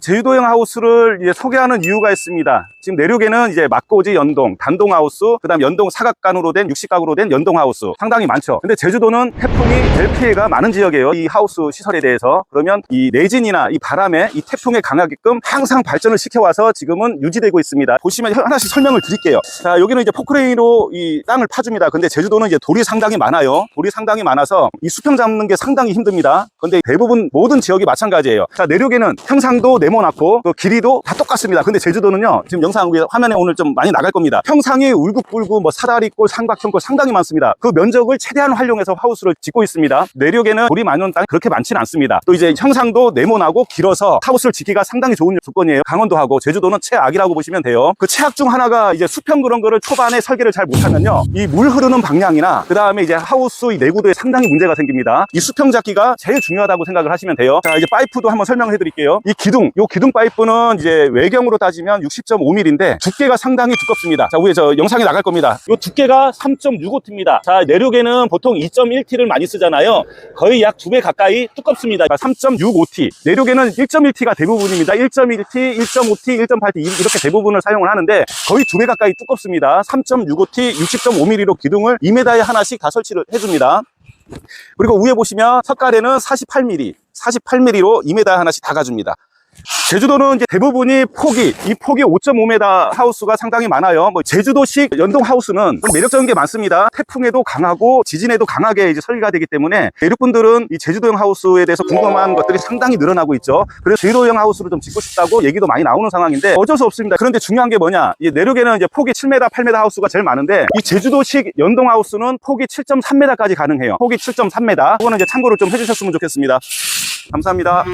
제주도형 하우스를 이제 소개하는 이유가 있습니다. 지금 내륙에는 이제 막고지 연동, 단동 하우스, 그다음 연동 사각간으로 된 육식각으로 된 연동 하우스 상당히 많죠. 근데 제주도는 태풍이 될 피해가 많은 지역이에요. 이 하우스 시설에 대해서 그러면 이 내진이나 이 바람에 이 태풍에 강하게끔 항상 발전을 시켜와서 지금은 유지되고 있습니다. 보시면 하나씩 설명을 드릴게요. 자, 여기는 이제 포크레인으로 이 땅을 파줍니다. 근데 제주도는 이제 돌이 상당히 많아요. 돌이 상당히 많아서 이 수평 잡는 게 상당히 힘듭니다. 근데 대부분 모든 지역이 마찬가지예요. 자, 내륙에는 평상도 네모나고 그 길이도 다 똑같습니다. 근데 제주도는요. 지금 영상 위에 화면에 오늘 좀 많이 나갈 겁니다. 평상이 울긋불긋 뭐 사다리꼴, 삼각형꼴 상당히 많습니다. 그 면적을 최대한 활용해서 하우스를 짓고 있습니다. 내륙에는 돌이 많은 땅이 그렇게 많지는 않습니다. 또 이제 형상도 네모나고 길어서 하우스를 짓기가 상당히 좋은 조건이에요. 강원도하고 제주도는 최악이라고 보시면 돼요. 그 최악 중 하나가 이제 수평 그런 거를 초반에 설계를 잘 못하면요. 이 물 흐르는 방향이나 그 다음에 이제 하우스 이 내구도에 상당히 문제가 생깁니다. 이 수평 잡기가 제일 중요하다고 생각을 하시면 돼요. 자, 이제 파이프도 한번 설명을 해드릴게요. 이 기둥, 이 기둥 파이프는 이제 외경으로 따지면 60.5mm인데 두께가 상당히 두껍습니다. 자, 위에 저 영상이 나갈 겁니다. 이 두께가 3.65T입니다. 자, 내륙에는 보통 2.1T를 많이 쓰잖아요. 거의 약 두 배 가까이 두껍습니다. 3.65T. 내륙에는 1.1T가 대부분입니다. 1.1T, 1.5T, 1.8T 이렇게 대부분을 사용을 하는데 거의 두 배 가까이 두껍습니다. 3.65T, 60.5mm로 기둥을 2m에 하나씩 다 설치를 해줍니다. 그리고 위에 보시면 석가래는 48mm, 48mm로 2m 하나씩 다 가줍니다. 제주도는 이제 대부분이 폭이, 이 폭이 5.5m 하우스가 상당히 많아요. 뭐 제주도식 연동 하우스는 좀 매력적인 게 많습니다. 태풍에도 강하고 지진에도 강하게 이제 설계가 되기 때문에 내륙분들은 이 제주도형 하우스에 대해서 궁금한 것들이 상당히 늘어나고 있죠. 그래서 제주도형 하우스를 좀 짓고 싶다고 얘기도 많이 나오는 상황인데 어쩔 수 없습니다. 그런데 중요한 게 뭐냐? 이 내륙에는 이제 폭이 7m, 8m 하우스가 제일 많은데 이 제주도식 연동 하우스는 폭이 7.3m까지 가능해요. 폭이 7.3m. 그거는 이제 참고를 좀 해주셨으면 좋겠습니다. 감사합니다.